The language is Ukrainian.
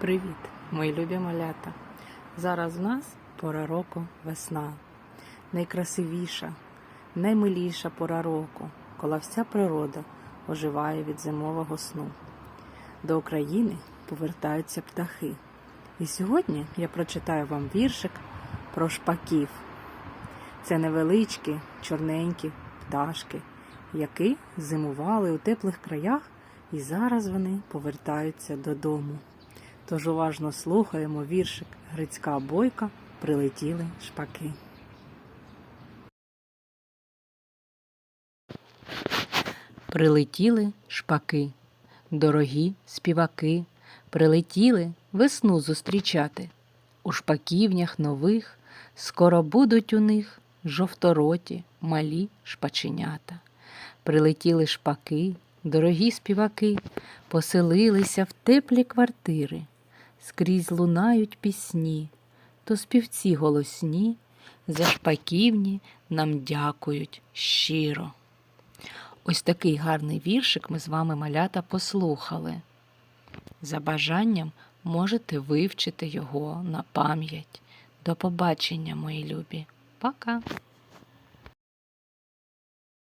Привіт, мої любі малята! Зараз в нас пора року весна. Найкрасивіша, наймиліша пора року, коли вся природа оживає від зимового сну. До України повертаються птахи. І сьогодні я прочитаю вам віршик про шпаків. Це невеличкі, чорненькі пташки, які зимували у теплих краях, і зараз вони повертаються додому. Тож уважно слухаємо віршик Грицька бойка прилетіли шпаки. Прилетіли шпаки, дорогі співаки, прилетіли весну зустрічати. У шпаківнях нових скоро будуть у них жовтороті малі шпаченята. Прилетіли шпаки, дорогі співаки, поселилися в теплі квартири, скрізь лунають пісні, то співці голосні за шпаківні нам дякують щиро. Ось такий гарний віршик ми з вами малята послухали. За бажанням можете вивчити його на пам'ять. До побачення, мої любі. Пока!